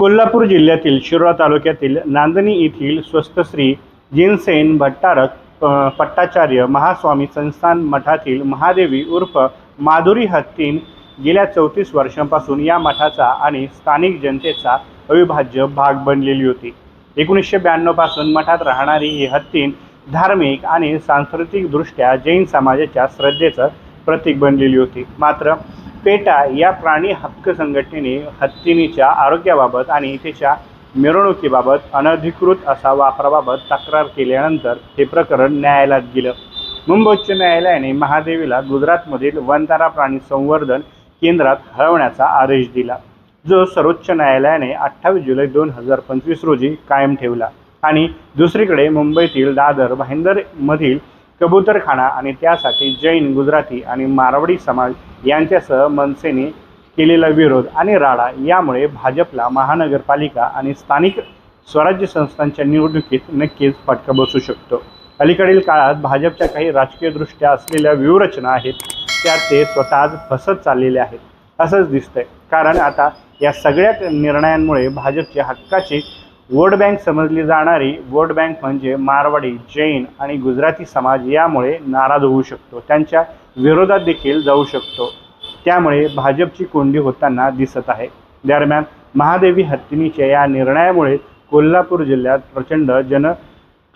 कोल्हापूर जिल्ह्यातील शिरोळा तालुक्यातील नांदणी येथील स्वस्तश्री जिनसेन भट्टारक पट्टाचार्य महास्वामी संस्थान मठातील महादेवी उर्फ माधुरी हत्तीन गेल्या चौतीस वर्षांपासून या मठाचा आणि स्थानिक जनतेचा अविभाज्य भाग बनलेली होती. एकोणीसशे ब्याण्णवपासून मठात राहणारी ही हत्तीन धार्मिक आणि सांस्कृतिकदृष्ट्या जैन समाजाच्या श्रद्धेचं प्रतीक बनलेली होती. मात्र पेटा या प्राणी हक्क संघटनेने हत्तीनीच्या आरोग्याबाबत आणि तिच्या मिरवणुकीबाबत अनधिकृत असा वापराबाबत तक्रार केल्यानंतर हे प्रकरण न्यायालयात गेलं. मुंबई उच्च न्यायालयाने महादेवीला गुजरातमधील वनतारा प्राणी संवर्धन केंद्रात हलवण्याचा आदेश दिला जो सर्वोच्च न्यायालयाने अठ्ठावीस जुलै दोन हजार पंचवीस रोजी कायम ठेवला. आणि दुसरीकडे मुंबईतील दादर भाईंदरमधील कबूतरखाना आणि त्यासाठी जैन गुजराती आणि मारवाडी समाज यांच्यासह मनसेने केलेला विरोध आणि राडा यामुळे भाजपला महानगरपालिका आणि स्थानिक स्वराज्य संस्थांच्या निवडणुकीत नक्कीच फटका बसू शकतो. अलीकडील काळात भाजपच्या काही राजकीयदृष्ट्या असलेल्या व्यूहरचना आहेत त्या ते स्वतःच फसत चाललेले आहेत असंच दिसतंय. कारण आता या सगळ्या निर्णयांमुळे भाजपची हक्काची वोट बँक समजली जाणारी वोट बँक म्हणजे मारवाडी जैन आणि गुजराती समाज यामुळे नाराज होऊ शकतो. त्यांच्या विरोधात देखील जाऊ शकतो. त्यामुळे भाजपची कोंडी होताना दिसत आहे. दरम्यान महादेवी हत्तीनीच्या या निर्णयामुळे कोल्हापूर जिल्ह्यात प्रचंड जन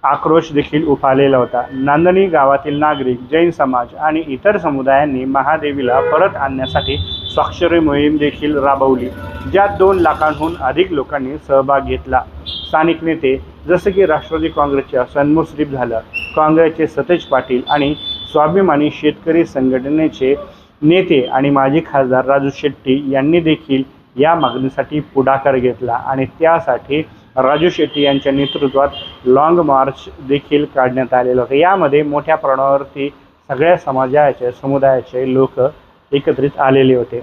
आक्रोश देखील उफालेला होता. नांदणी गावातील नागरिक जैन समाज आणि इतर समुदायांनी महादेवीला परत आणण्यासाठी स्वाक्षरी मोहीम देखील राबवली ज्यात दोन लाखांहून अधिक लोकांनी सहभाग घेतला. स्थानिक नेते जसं की राष्ट्रवादी काँग्रेसचे हसन मुश्रीफ झालं काँग्रेसचे सतेज पाटील आणि स्वाभिमानी शेतकरी संघटनेचे नेते आणि माजी खासदार राजू शेट्टी यांनी देखील या मागणीसाठी पुढाकार घेतला आणि त्यासाठी राजू शेट्टी यांच्या नेतृत्वात लाँग मार्च देखील काढण्यात आलेलं होतं. यामध्ये मोठ्या प्रमाणावरती सगळ्या समाजाचे समुदायाचे लोक एकत्रित आलेले होते.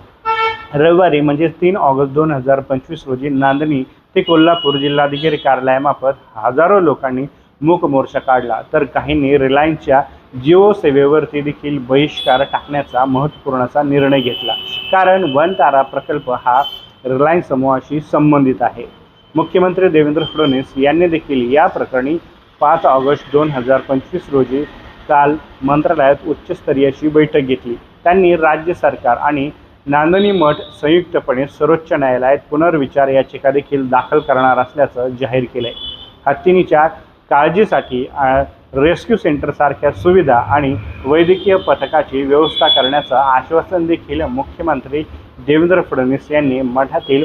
रविवारी म्हणजे तीन ऑगस्ट दोन हजार पंचवीस रोजी नांदणी ते कोल्हापूर जिल्हाधिकारी कार्यालयामार्फत हजारो लोकांनी मूक मोर्चा काढला. तर काहींनी रिलायन्सच्या जिओ सेवेवरती देखील बहिष्कार टाकण्याचा महत्त्वपूर्ण असा निर्णय घेतला. कारण वन तारा प्रकल्प हा रिलायन्स समूहाशी संबंधित आहे. मुख्यमंत्री देवेंद्र फडणवीस यांनी देखील या प्रकरणी पाच ऑगस्ट दोन हजार पंचवीस रोजी काल मंत्रालयात उच्चस्तरीयची बैठक घेतली. त्यांनी राज्य सरकार आणि नांदणी मठ संयुक्तपणे सर्वोच्च न्यायालयात पुनर्विचार याचिका देखील दाखल करणार असल्याचं जाहीर केलं आहे हत्तीनीच्या काळजीसाठी रेस्क्यू सेंटरसारख्या सुविधा आणि वैद्यकीय पथकाची व्यवस्था करण्याचं आश्वासन देखील मुख्यमंत्री देवेंद्र फडणवीस यांनी मठातील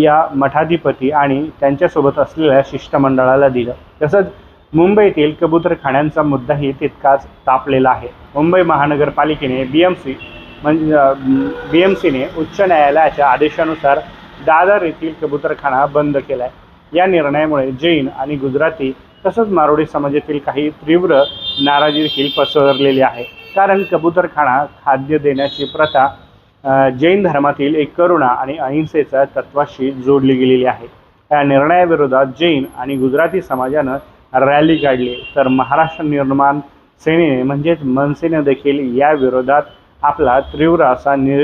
या मठाधिपती आणि त्यांच्यासोबत असलेल्या शिष्टमंडळाला दिलं. तसंच मुंबईतील कबूतरखाण्यांचा मुद्दाही तितकाच तापलेला आहे. मुंबई महानगरपालिकेने बी एम सी म्हणजे बी एम सीने उच्च न्यायालयाच्या आदेशानुसार दादर येथील कबूतरखाना बंद केला आहे या निर्णयामुळे जैन आणि गुजराती तसंच मारोडी समाजातील काही तीव्र नाराजी देखील पसरलेली आहे. कारण कबूतरखाना खाद्य देण्याची प्रथा जैन धर्मातील एक करुणा आणि अहिंसेच्या तत्वाशी जोडली गेलेली आहे. या निर्णयाविरोधात जैन आणि गुजराती समाजानं रॅली काढली. तर महाराष्ट्र निर्माण सेनेने म्हणजेच मनसेने देखील या विरोधात आपला तीव्र असा नि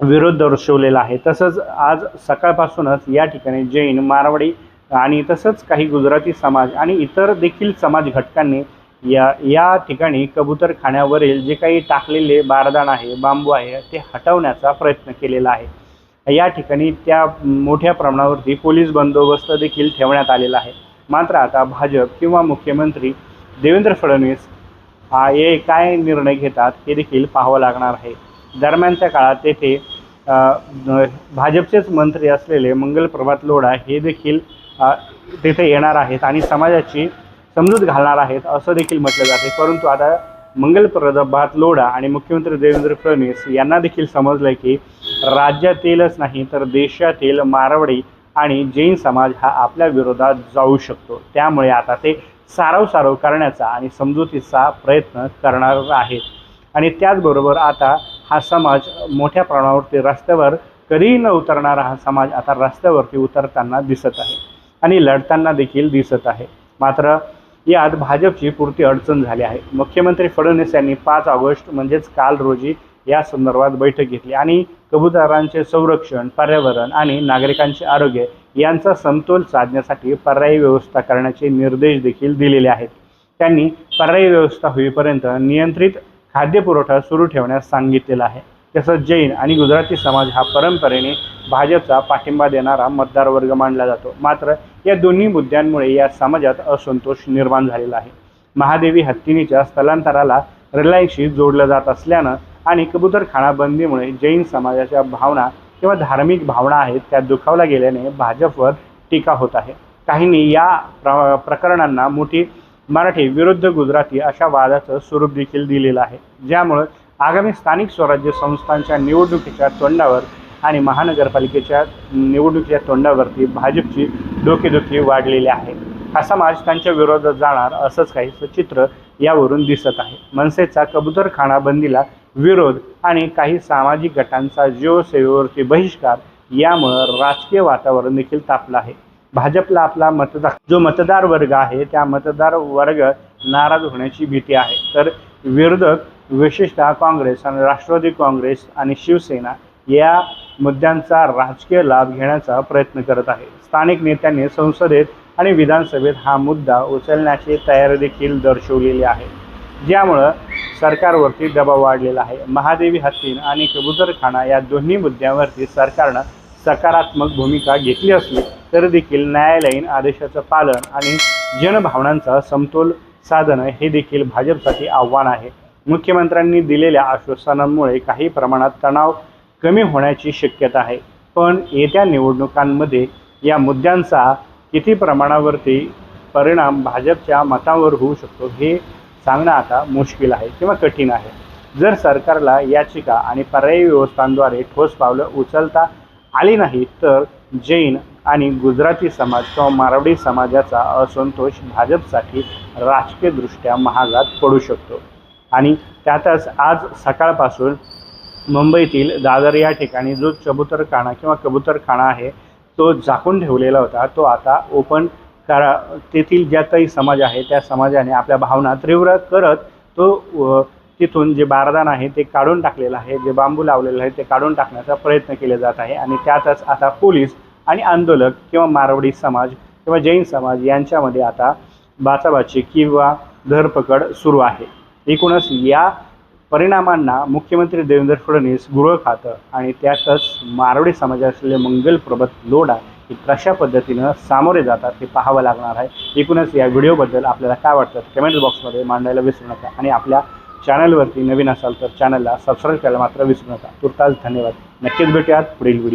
विरोध दर्शवलेला आहे. तसंच आज सकाळपासूनच या ठिकाणी जैन मारवाडी आणि तसंच काही गुजराती समाज आणि इतर देखील समाज घटकांनी या या ठिकाणी कबूतरखान्यावरील जे काही टाकलेले बारदान आहे बांबू आहे ते हटवण्याचा प्रयत्न केलेला आहे. या ठिकाणी त्या मोठ्या प्रमाणावरती पोलीस बंदोबस्त देखील ठेवण्यात आलेला आहे. मात्र आता भाजप किंवा मुख्यमंत्री देवेंद्र फडणवीस हा हे काय निर्णय घेतात हे देखील पाहावं लागणार आहे. दरम्यानच्या काळात तेथे भाजपचेच मंत्री असलेले मंगलप्रभात लोढा हे देखील तेथे येणार आहेत आणि समाजाची समजूत घालणार आहेत असं देखील म्हटलं जाते परंतु आता मंगलप्रभात लोढा आणि मुख्यमंत्री देवेंद्र फडणवीस यांना देखील समजलं की राज्यातीलच नाही तर देशातील मारवाडी आणि जैन समाज हा आपल्या विरोधात जाऊ शकतो. त्यामुळे आता ते सारव सारव करण्याचा आणि समजुतीचा प्रयत्न करणार आहेत. आणि त्याचबरोबर आता हा समाज मोठ्या प्रमाणावरती रस्त्यावर कधीही न उतरणारा हा समाज आता रस्त्यावरती उतरताना दिसत आहे. आणि लढताना देखील दिसत आहे. मात्र यात भाजपची पुरती अडचण झाली आहे. मुख्यमंत्री फडणवीस यांनी पाच ऑगस्ट म्हणजेच काल रोजी या संदर्भात बैठक घेतली. आणि कबुतरांचे संरक्षण पर्यावरण आणि नागरिकांचे आरोग्य यांचा समतोल साधण्यासाठी पर्यायी व्यवस्था करण्याचे निर्देश देखील दिलेले आहेत. त्यांनी पर्यायी व्यवस्था होईपर्यंत नियंत्रित खाद्यपुरवठा सुरू ठेवण्यास सांगितलेला आहे. तसंच जैन आणि गुजराती समाज हा परंपरेने भाजपचा पाठिंबा देणारा मतदार वर्ग मानला जातो. मात्र या दोन्ही मुद्द्यांमुळे या समाजात असंतोष निर्माण झालेला आहे. महादेवी हत्तीनीच्या स्थलांतराला रिलायन्सशी जोडलं जात असल्यानं आणि कबूतरखाना बंदीमुळे जैन समाजाच्या भावना किंवा धार्मिक भावना आहेत त्या दुखावल्या गेल्याने भाजपवर टीका होत आहे. काहींनी या प्र प्रकरणांना मोठी मराठी विरुद्ध गुजराती अशा वादाचं स्वरूप देखील दिलेलं आहे. ज्यामुळं आगामी स्थानिक स्वराज्य संस्थांच्या निवडणुकीच्या तोंडावर आणि महानगरपालिकेच्या निवडणुकीच्या तोंडावरती भाजपची डोकेदुखी वाढलेली आहे. हा समाज त्यांच्या विरोधात जाणार असंच काहीचं चित्र यावरून दिसत आहे. मनसेचा कबूतरखाना बंदीला विरोध आणि काही सामाजिक गटांचा जीवसेवेवरती बहिष्कार यामुळं राजकीय वातावरण देखील तापलं आहे. भाजपला आपला मतदार जो मतदार वर्ग आहे त्या मतदार वर्ग नाराज होण्याची भीती आहे. तर विरोधक विशेषतः काँग्रेस आणि राष्ट्रवादी काँग्रेस आणि शिवसेना या मुद्द्यांचा राजकीय लाभ घेण्याचा प्रयत्न करत आहे. स्थानिक नेत्यांनी संसदेत आणि विधानसभेत हा मुद्दा उचलण्याची तयारी देखील दर्शवलेली आहे. ज्यामुळं सरकारवरती दबाव वाढलेला आहे. महादेवी हत्तीन आणि कबूतरखाना या दोन्ही मुद्द्यांवरती सरकारनं सकारात्मक भूमिका घेतली असली तरी देखील न्यायालयीन आदेशाचं पालन आणि जनभावनांचा समतोल साधणं हे देखील भाजपसाठी आव्हान आहे. मुख्यमंत्र्यांनी दिलेल्या आश्वासनांमुळे काही प्रमाणात तणाव कमी होण्याची शक्यता आहे. पण येत्या निवडणुकांमध्ये या मुद्द्यांचा किती प्रमाणावरती परिणाम भाजपच्या मतावर होऊ शकतो हे सांगणं आता मुश्किल आहे किंवा कठीण आहे. जर सरकारला याचिका आणि पर्यायी व्यवस्थांद्वारे ठोस पावलं उचलता आली नाही तर जैन आणि गुजराती समाज किंवा मारवाडी समाजाचा असंतोष भाजपसाठी राजकीयदृष्ट्या महागात पडू शकतो. आणि त्यातच आज सकाळपासून मुंबईतील दादर या ठिकाणी जो चबुतरखाना किंवा कबुतरखाना आहे तो झाकून ठेवलेला होता तो आता ओपन करा तेथील ज्या काही समाज आहे त्या समाजाने आपल्या भावना तीव्र करत तो तिथून जे बारदान आहे ते काढून टाकलेलं आहे जे बांबू लावलेलं आहे ते काढून टाकण्याचा प्रयत्न केले जात आहे. आणि त्यातच आता पोलीस आणि आंदोलक किंवा मारवाडी समाज किंवा जैन समाज यांच्यामध्ये आता बाचाबाची किंवा धरपकड सुरू आहे. एकूणच या परिणामांना मुख्यमंत्री देवेंद्र फडणवीस गृह खातं आणि त्यातच मारवाडी समाजातले मंगल प्रभत लोढा की कशा पद्धतीनं सामोरे जातात हे पाहावं लागणार आहे. एकूणच या व्हिडिओबद्दल आपल्याला काय वाटतं कमेंट बॉक्समध्ये मांडायला विसरू नका आणि आपल्या चॅनलवरती नवीन असाल तर चॅनलला सबस्क्राईब करायला मात्र विसरू नका. तुर्तास धन्यवाद. नक्कीच भेटूयात पुढील व्हिडिओ